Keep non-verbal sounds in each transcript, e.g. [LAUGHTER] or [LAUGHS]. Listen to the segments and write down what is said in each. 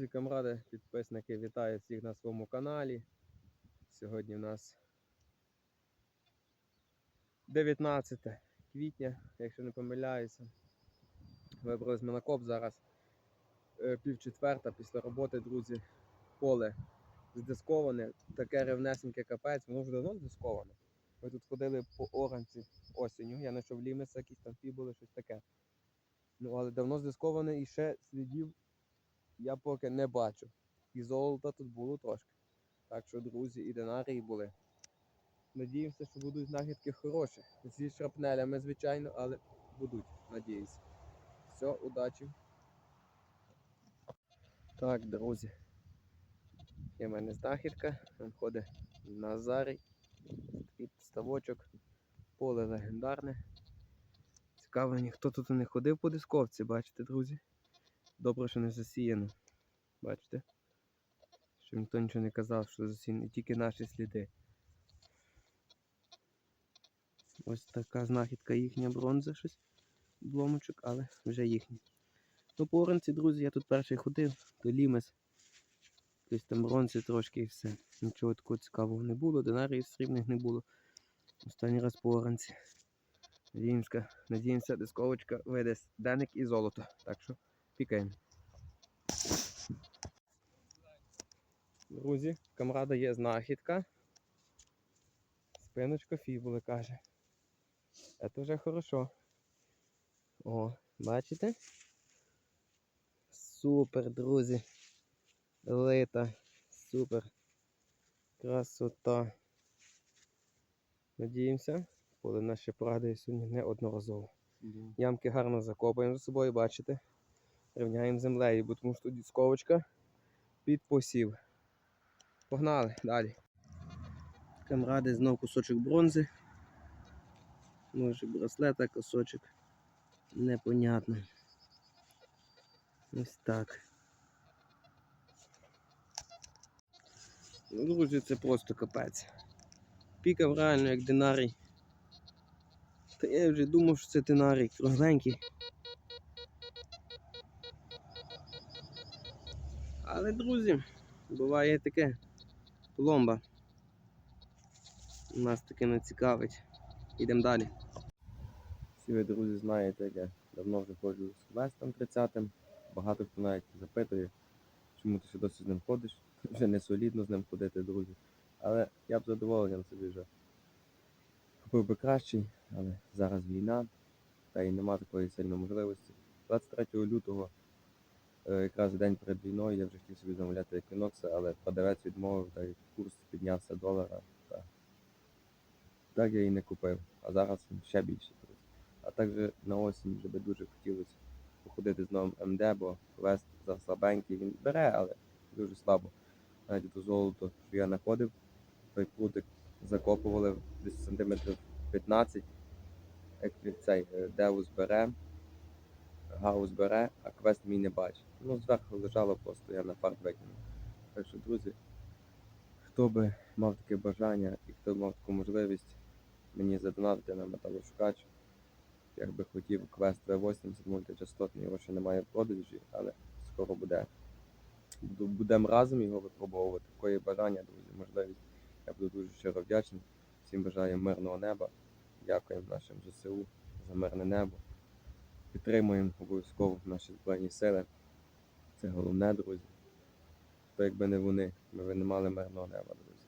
Друзі, камради, підписники, вітаю всіх на своєму каналі. Сьогодні в нас 19 квітня, якщо не помиляюся. Вибрались ми на коп зараз е, пів четверта після роботи, друзі, поле здисковане, таке ревнесеньке капець, воно вже давно здисковане. Ми тут ходили по оранці осінню, я знайшов лімеса, якісь там фібули, щось таке. Ну, але давно здисковане і ще слідів я поки не бачу. І золота тут було трошки. Так що, друзі, і динарії були. Надіємося, що будуть знахідки хороші. Зі шрапнелями, звичайно, але будуть, надіюсь. Все, удачі. Так, друзі. Є в мене знахідка. Там ходить Назарій. Такий ставочок. Поле легендарне. Цікаво, ніхто тут не ходив по дисковці, бачите, друзі. Добре, що не засіяно. Бачите? Щоб ніхто нічого не казав, що засіяно тільки наші сліди. Ось така знахідка їхня бронза щось. Бломочок, але вже їхня. Ну, по друзі, я тут перший ходив, то лімес. Якось там бронзи трошки і все. Нічого такого цікавого не було, динарів срібних не було. Останній раз по оранці. Надіємося, дисковочка видасть деник і золото. Так що пікаємо. Друзі, камрада є знахідка. Спиночка фібули каже. Це вже хорошо. О, бачите? Супер, друзі. Лита. Супер. Красота. Надіємося, поле наше порадує сьогодні неодноразово. Ямки гарно закопуємо за собою, бачите. Рівняємо землею, бо тому що тут дісковочка під посів. Погнали далі. Камради знов кусочок бронзи. Може браслета, кусочок. Непонятно. Ось так. Ну, друзі, це просто капець. Пікав реально як динарій. Та я вже думав, що це динарій кругленький. Але, друзі, буває таке пломба. Нас таке не цікавить. Йдемо далі. Всі ви, друзі, знаєте, я давно вже ходжу з Вестом 30-м. Багато хто навіть запитує, чому ти ще досі з ним ходиш. Вже не солідно з ним ходити, друзі. Але я б задоволенням собі вже купив би кращий, але зараз війна, та й нема такої сильної можливості. 23 лютого якраз день перед війною я вже хотів собі замовляти еквінокси, але продавець відмовив, та й курс піднявся долара. Та... Так я і не купив, а зараз ще більше. А також на осінь вже би дуже хотілося походити з новим МД, бо квест за слабенький він бере, але дуже слабо. Навіть до золото, що я знаходив, той прутик закопували десь сантиметрів 15, як цей е, Деус бере. Гаус бере, а квест мій не бачить. Ну, зверху лежало просто, я на фарт викинув. Так що, друзі, хто би мав таке бажання і хто б мав таку можливість мені задонатити на металошукач, як би хотів квест V80 мультичастотний, його ще немає в продажі, але скоро буде. Будемо разом його випробовувати. Такої бажання, друзі, можливість. Я буду дуже щиро вдячний. Всім бажаю мирного неба. Дякуємо нашим ЗСУ за мирне небо. Підтримуємо обов'язково наші Збройні сили. Це головне, друзі. То якби не вони, ми б не мали мирного неба, друзі.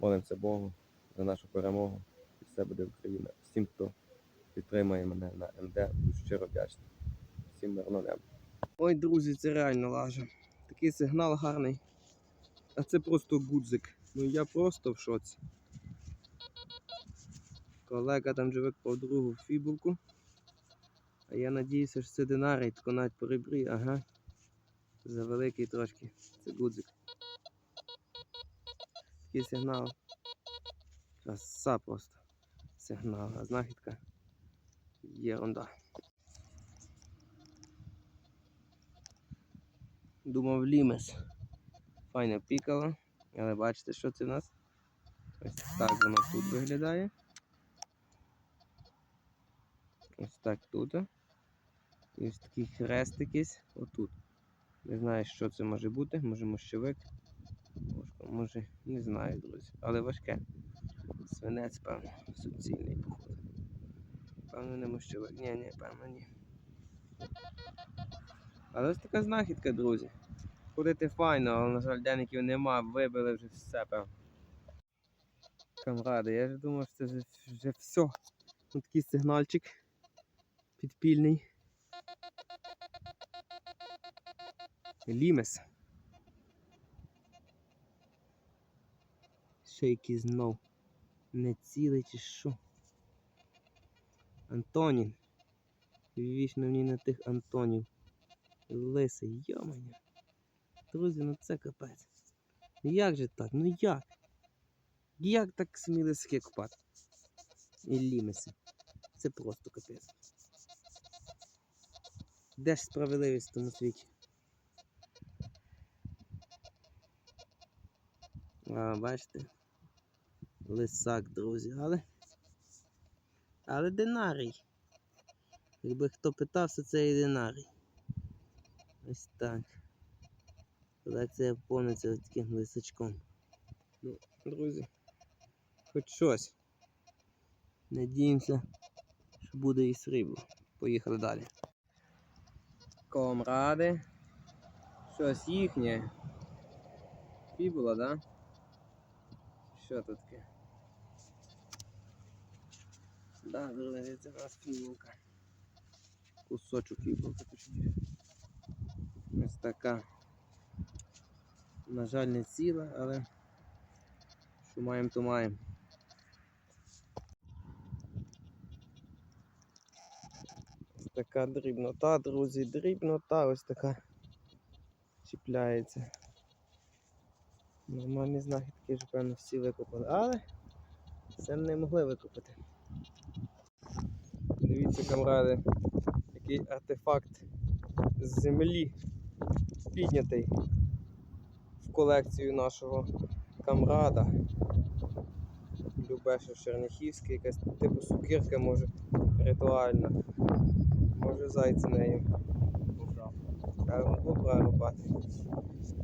Молимося Богу за нашу перемогу. І все буде Україна. Всім, хто підтримує мене на МД, буду щиро вдячний. Всім мирного неба. Ой, друзі, це реально лажа. Такий сигнал гарний. А це просто гудзик. Ну я просто в шоці. Колега там вже викопав другу фібулку. А я надіюся, що це динарій, тако навіть по ребрі, ага. За великий трошки. Це гудзик. Такий сигнал. Краса просто. Сигнал. А знахідка. Єрунда. Думав лімес. Файно пікало. Але бачите, що це в нас? Ось так воно тут виглядає. Ось так тут. Ось такий хрест якийсь отут. Не знаю, що це може бути, може мощовик. Може, не знаю, друзі. Але важке. Свинець, певно, суцільний походу. Певно, не мощовик. Ні, ні, певно, ні. Але ось така знахідка, друзі. Ходити файно, але, на жаль, деників нема, вибили вже все, певно. Камради, я ж думав, що це вже, вже все. Ось такий сигнальчик підпільний. Лімес. Ще якийсь знов. Не цілий чи що. Антонін. Вічно мені на тих Антонів. Лисий, йоманя. Друзі, ну це капець. Ну як же так? Ну як? Як так сміли купати? І лімеси. Це просто капець. Де ж справедливість в тому світі? А, бачите? Лисак, друзі, але. Але динарій. Якби хто питався, це і динарій. Ось так. Колекція повниться таким лисачком. Ну, друзі, хоч щось. Надіємося, що буде і срібло. Поїхали далі. Комради. Щось їхнє. Фібула, да? Що тут? Да, друзі, це у нас фібулка. Кусочок точніше. Ось така. На жаль, не ціла, але що маємо, то маємо. Ось така дрібнота, друзі, дрібнота ось така чіпляється. Нормальні знахідки ж, певно, всі викопали, але це не могли викопати. Дивіться, камради, який артефакт з землі піднятий в колекцію нашого камрада. Любеша Черняхівський, якась типу сукірка може ритуальна. Може зайця нею. Бобра рубати.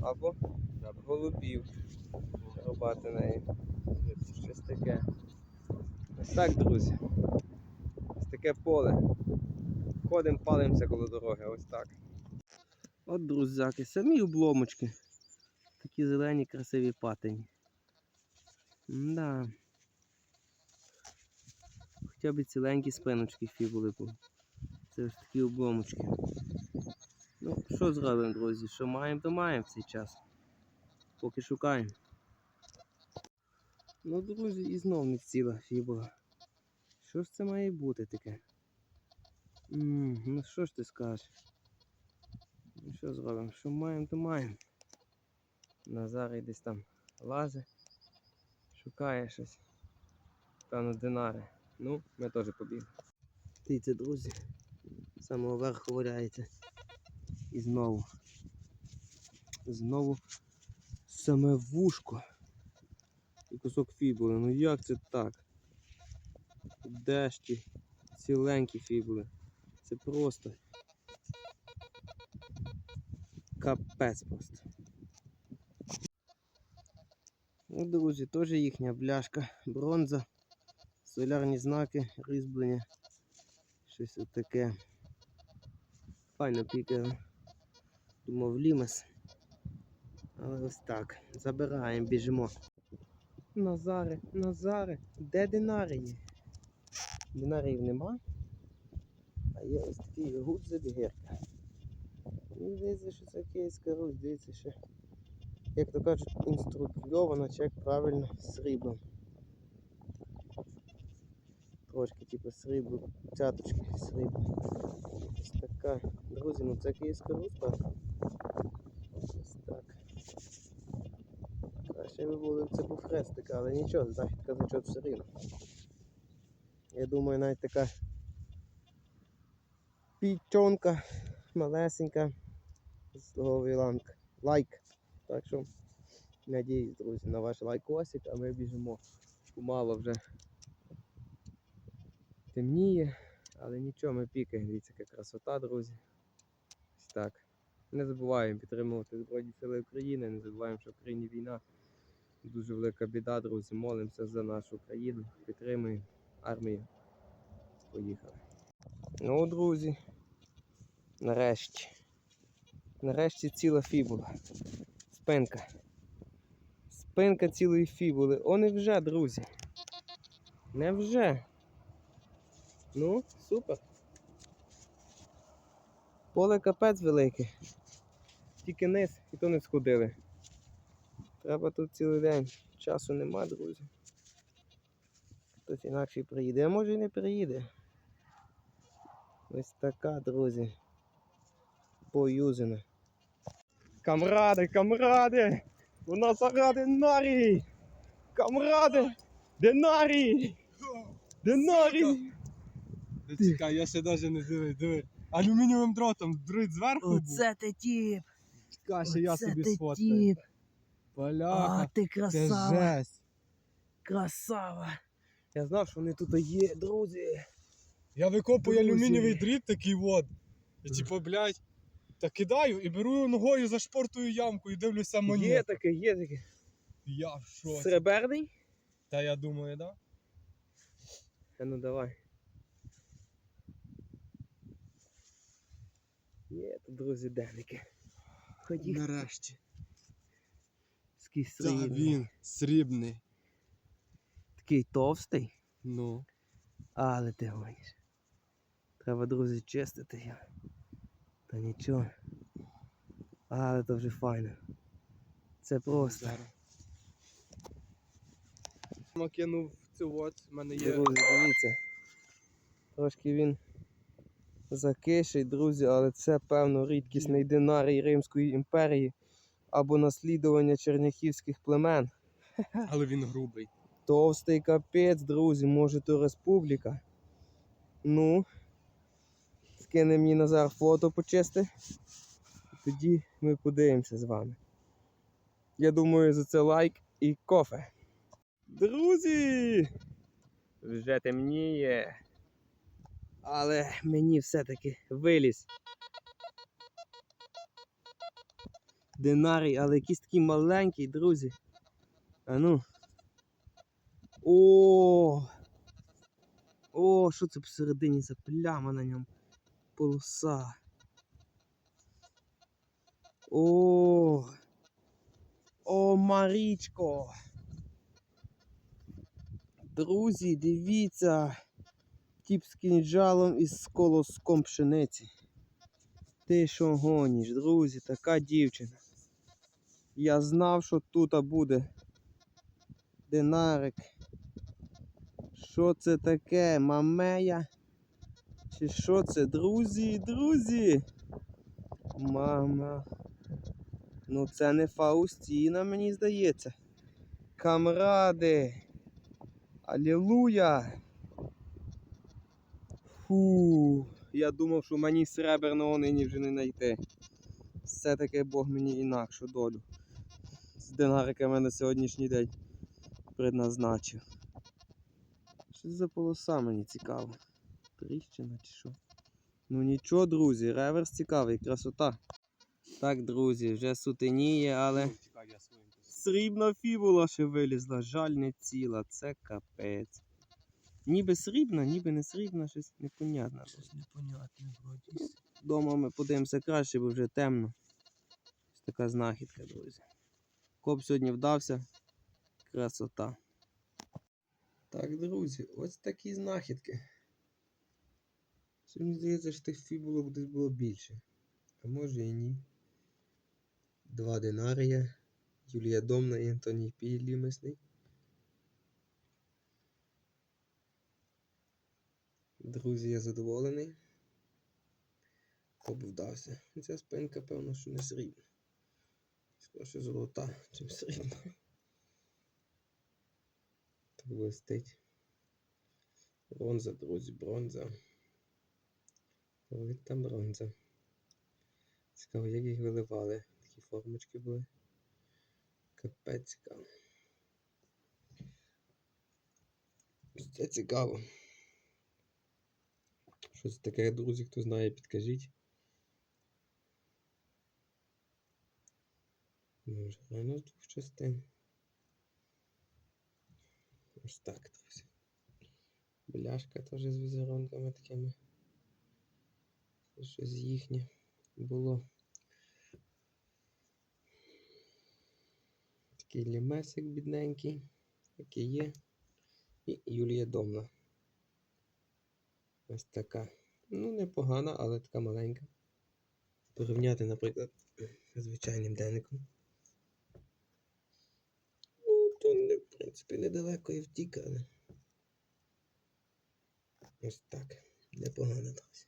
Або голубів рубати нею. Щось таке. Ось так, друзі. Ось таке поле. Ходимо, палимося коло дороги, ось так. От, друзяки, самі обломочки. Такі зелені, красиві патині. Да. Хоча б ціленькі спиночки фібули були. Це ось такі обломочки. Ну, що зробимо, друзі? Що маємо, то маємо в цей час. Поки шукаємо. Ну, друзі, і знов не ціла фібула. Що ж це має бути таке? М, ну що ж ти скажеш? Ну що зробимо? Що маємо, то маємо. Назарій десь там лазить, шукає щось. Певно, динари. Ну, ми теж побігли. Дивіться, друзі, з самого верху валяється. І знову. Знову саме вушко. І кусок фібули. Ну як це так? Де ціленькі фібули? Це просто капець просто. Ну, друзі, теж їхня бляшка, бронза, солярні знаки, різьблення. Щось таке. Файно пікає. Думав лімес. Але ось так. Забираємо, біжимо. Назари, Назари, де динарії? Динаріїв нема. А є ось такий гудзик гірка. Мені здається, що це київська Русь, здається, що, як то кажуть, інструктовано, чи як правильно сріблом. Трошки типу срібло, цяточки срібло. Ось така. Друзі, ну це київська Русь, правда? Ось так. Би було, це був хрестик, але нічого, знахідка зачот все рівно. Я думаю, навіть така пічонка малесенька з того. Лайк. Так що надіюсь, друзі, на ваш лайкосик, а ми біжимо. Помало вже темніє, але нічого, ми пікаємо. Дивіться, яка красота, друзі. Ось так. Не забуваємо підтримувати Збройні Сили України, не забуваємо, що в країні війна. Дуже велика біда, друзі. Молимося за нашу країну, підтримуємо армію. Поїхали. Ну, друзі. Нарешті. Нарешті ціла фібула. Спинка. Спинка цілої фібули. О, невже, друзі. Невже? Ну, супер. Поле капець велике. Тільки низ і то не сходили. Треба тут цілий день. Часу нема, друзі. Хтось інакше приїде, а може і не приїде. Ось така, друзі. Поюзена. Камради, камради! У нас заради нарій! Камради! Динарій! Динарій! Чекай, я ще навіть не дивись, диви. Алюмінієвим дротом дрить зверху був. Оце ти тіп! Чекай, ще я собі ти сфоткаю. Тіп! А, ти це красава! жесть. Красава! Я знав, що вони тут є, друзі. Я викопую Друзі. алюмінієвий дріт такий от. І типу, блядь, та кидаю і беру його ногою зашпортую ямку і дивлюся Є таке, є таке. Я в шоці. Среберний? Та я думаю, да? А ну давай. Є тут, друзі, денники. Ходіть. Нарешті. Скісь Та срібний. він срібний. Такий товстий, Ну. але ти гониш. Треба, друзі, чистити його. Та нічого. Але то вже файно. Це просто. Кинув цю от, в мене є. Друзі, дивіться. Трошки він закиший, друзі, але це певно рідкісний динарій Римської імперії або наслідування черняхівських племен. [LAUGHS] Але він грубий. Товстий капець, друзі, може то республіка. Ну, скине мені Назар фото почисти. Тоді ми подивимося з вами. Я думаю, за це лайк і кофе. Друзі! Вже темніє. Але мені все-таки виліз. Динарій, але якийсь такий маленький, друзі. А ну. О! О, що це посередині за пляма на ньому? Полоса. О! О, Марічко! Друзі, дивіться! Тіп з кінжалом і з колоском пшениці. Ти що гоніш, друзі, така дівчина. Я знав, що тут буде динарик. Що це таке? Мамея? Чи що це? Друзі, друзі? Мама. Ну це не Фаустіна, мені здається. Камради. Алілуя. Фу. Я думав, що мені среберного нині вже не знайти. Все-таки Бог мені інакшу долю. З динариками на сьогоднішній день предназначив. Що за полоса мені цікаво? Тріщина чи що? Ну нічого, друзі, реверс цікавий, красота. Так, друзі, вже сутеніє, але я срібна фібула ще вилізла, жаль не ціла, це капець. Ніби срібна, ніби не срібна, щось непонятне. Щось непонятне вроді. Дома ми подивимося краще, бо вже темно. Ось така знахідка, друзі. Коп сьогодні вдався. Красота. Так, друзі, ось такі знахідки. Мені здається, що тих фібулок десь було більше. А може і ні. Два динарія. Юлія Домна і Антоній Пій Лімесний. Друзі, я задоволений. Коп вдався. Ця спинка, певно, що не срібна. Скоріше золота, чим срібна. Так блистить. Бронза, друзі, бронза. Ой, там бронза. Цікаво, як їх виливали. Такі формочки були. Капець цікаво. Це цікаво. Що це таке, друзі, хто знає, підкажіть. Ми з двох частин. Ось так, друзі. Бляшка теж з візерунками такими. Щось їхнє було. Такий лімесик бідненький, який є. І Юлія Домна. Ось така. Ну, непогана, але така маленька. Порівняти, наприклад, з звичайним денником. Ну, то не, в принципі, недалеко і втік, але. Ось так. Непогано, друзі.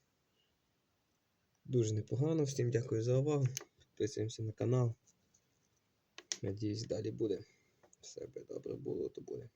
Дуже непогано. Всім дякую за увагу. Підписуємося на канал. Надіюсь, далі буде. Все би добре було, то буде.